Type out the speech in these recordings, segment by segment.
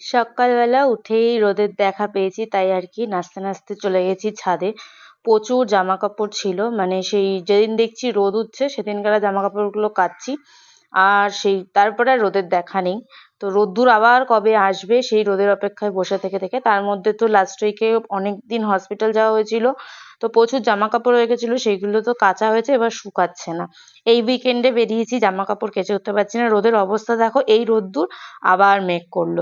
সকালবেলা উঠেই রোদের দেখা পেয়েছি, তাই আর কি। নাচতে নাচতে চলে গেছি ছাদে। প্রচুর জামা কাপড় ছিল মানে সেই যেদিন দেখছি রোদ উঠছে, সেদিনকার জামা কাপড়গুলো কাচ্ছি। আর সেই, তারপরে আর রোদের দেখা নেই। তো রোদ্দুর আবার কবে আসবে সেই রোদের অপেক্ষায় বসে থেকে থেকে। তার মধ্যে তো লাস্ট উইকে অনেক দিন হসপিটাল যাওয়া হয়েছিল। তো প্রচুর জামা কাপড় হয়ে গেছিল, সেইগুলো তো কাচা হয়েছে, এবার শুকাচ্ছে না। এই উইকেন্ডে বেরিয়েছি জামা কাপড় কেচে উঠতে পারছি না। রোদের অবস্থা দেখো, এই রোদ্দুর আবার মেঘ করল।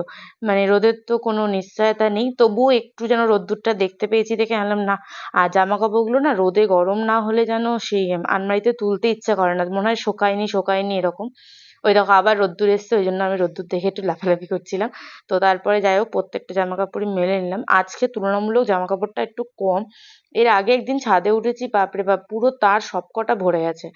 মানে রোদের তো কোনো নিশ্চয়তা নেই। তবুও একটু যেন রোদ্দুরটা দেখতে পেয়েছি দেখে আনলাম না, আর জামা কাপড়গুলো না রোদে গরম না হলে যেন সেই আলমারিতে তুলতে ইচ্ছা করে না। মনে হয় শোকায়নি শোকায়নি এরকম। ওই দেখো আবার রোদ্দুর এসছে, ওই জন্য আমি রোদ্দুর দেখে একটু লাফালাফি করছিলাম। তো তারপরে যাই হোক, প্রত্যেকটা জামা কাপড়ই মেলে নিলাম। আজকে তুলনামূলক জামা কাপড়টা একটু কম। এর আগে একদিন ছাদে উঠেছি, বাপরে বাপ, পুরো তার সবকটা ভরে গেছে।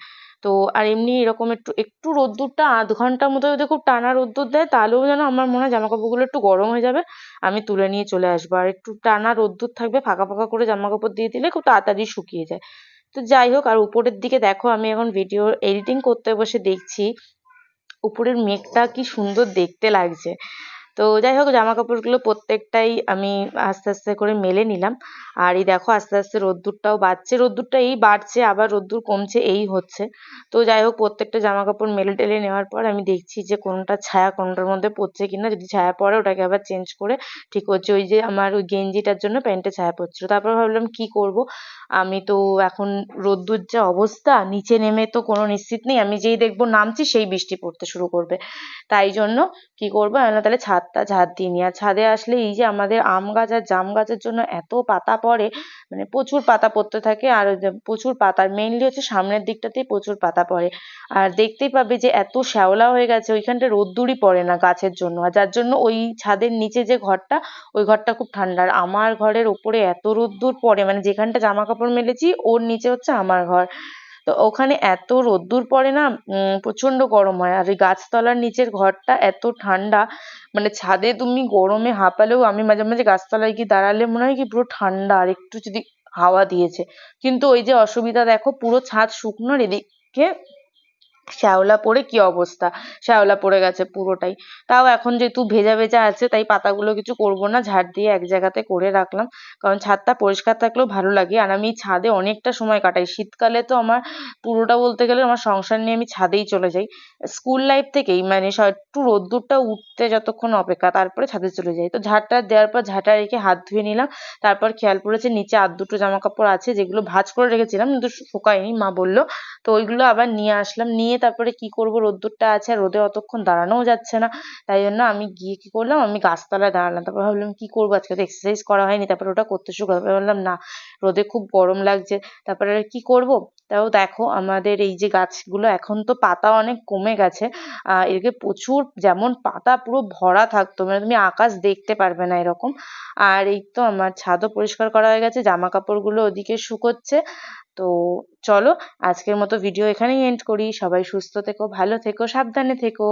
তো আর এমনি এরকম একটু একটু রোদ্দুরটা আধ ঘণ্টার মতো যদি খুব টানা রোদ্দুর দেয়, তাহলেও যেন আমার মনে হয় জামা কাপড়গুলো একটু গরম হয়ে যাবে। আমি তুলে নিয়ে চলে আসব। আর একটু টানা রোদ্দুর থাকবে, ফাঁকা ফাঁকা করে জামা কাপড় দিয়ে দিলে খুব তাড়াতাড়ি শুকিয়ে যায়। তো যাই হোক, আর উপরের দিকে দেখো, আমি এখন ভিডিও এডিটিং করতে বসে দেখছি। উপরের মেঘটা কি সুন্দর দেখতে লাগছে। তো যাই হোক জামা কাপড়গুলো প্রত্যেকটাই আমি আস্তে আস্তে করে মেলে নিলাম। আর এই দেখো, আস্তে আস্তে রোদ্দুরটাও বাড়ছে। রোদ্দুরটা এই বাড়ছে, আবার রোদ্দুর কমছে, এই হচ্ছে। তো যাই হোক, প্রত্যেকটা জামা কাপড় মেলে টেলে নেওয়ার পর আমি দেখছি যে কোনটা ছায়া, কোনটার মধ্যে পড়ছে কিনা। যদি ছায়া পড়ে, ওটাকে আবার চেঞ্জ করে ঠিক হচ্ছে ওই যে আমার ওই গেঞ্জিটার জন্য প্যান্টে ছায়া পড়ছিল। তারপর ভাবলাম, কি করব? আমি তো এখন রোদ্দুর যা অবস্থা, নিচে নেমে তো কোনো নিশ্চিত নেই। আমি যেই দেখব নামছি, সেই বৃষ্টি পড়তে শুরু করবে। তাই জন্য কি করব? আমি তাহলে ছাদটা ঝাড় দিয়ে নিই। আর ছাদে আসলে এই যে আমাদের আম গাছ আর জাম গাছের জন্য এত পাতা পড়ে মানে প্রচুর পাতা পড়তে থাকে। আর প্রচুর পাতা মেনলি হচ্ছে সামনের দিকটাতেই প্রচুর পাতা পড়ে। আর দেখতেই পাবে যে এত শ্যাওলা হয়ে গেছে, ওইখানটা রোদ্দুরই পড়ে না গাছের জন্য। আর যার জন্য ওই ছাদের নিচে যে ঘরটা, ওই ঘরটা খুব ঠান্ডা। আর আমার ঘরের ওপরে এত রোদ্দুর পড়ে মানে যেখানটা জামা কাপড় মেলেছি, ওর নিচে হচ্ছে আমার ঘর। তো ওখানে এত রোদ্দুর পড়ে না প্রচণ্ড গরম হয়। আর ওই গাছতলার নিচের ঘরটা এত ঠান্ডা মানে ছাদে তুমি গরমে হাঁপালেও আমি মাঝে মাঝে গাছতলায় গিয়ে দাঁড়ালে মনে হয় কি পুরো ঠান্ডা। আর একটু যদি হাওয়া দিয়েছে। কিন্তু ওই যে অসুবিধা দেখো, পুরো ছাদ শুকনো এদিকে শ্যাওলা পড়ে কি অবস্থা? শ্যাওলা পড়ে গেছে পুরোটাই। তাও এখন যেহেতু ভেজা ভেজা আছে, তাই পাতাগুলো কিছু করব না, ঝাড় দিয়ে এক জায়গাতে করে রাখলাম। কারণ ছাদটা পরিষ্কার থাকলেও ভালো লাগে। আর আমি ছাদে অনেকটা সময় কাটাই। শীতকালে তো আমার পুরোটা বলতে গেলে আমার সংসার নিয়ে আমি ছাদেই চলে যাই। স্কুল লাইফ থেকেই মানে একটু রোদ্দুরটা উঠতে যতক্ষণ অপেক্ষা, তারপরে ছাদে চলে যাই। তো ঝাড়টা দেওয়ার পর ঝাঁটা রেখে হাত ধুয়ে নিলাম। তারপর খেয়াল পড়েছে নিচে আর দুটো জামা কাপড় আছে, যেগুলো ভাঁজ করে রেখেছিলাম, কিন্তু শুকায়নি, মা বলল। তো ওইগুলো আবার নিয়ে আসলাম। নিয়ে তারপরে কি করব? রোদ্দুরটা আছে রোদে অতক্ষণ দাঁড়ানোও যাচ্ছে না। তাই জন্য আমি গিয়ে কি করলাম? আমি গাছতলায় দাঁড়ালাম। তারপর ভাবলাম, কি করব? আজকে তো এক্সারসাইজ করা হয়নি। তারপরে ওটা করতে শুরু করলাম। না, রোদে খুব গরম লাগছে। তারপরে কি করব? তাও দেখো আমাদের এই যে গাছগুলো এখন তো পাতা অনেক কমে গেছে এদিকে প্রচুর যেমন পাতা পুরো ভরা থাকতো মানে তুমি আকাশ দেখতে পারবে না এরকম। আর এই তো আমার ছাদও পরিষ্কার করা হয়ে গেছে জামা কাপড়গুলো ওদিকে শুকোচ্ছে। তো চলো, আজকের মতো ভিডিও এখানেই এন্ড করি। সবাই সুস্থ থেকো, ভালো থেকো, সাবধানে থেকো।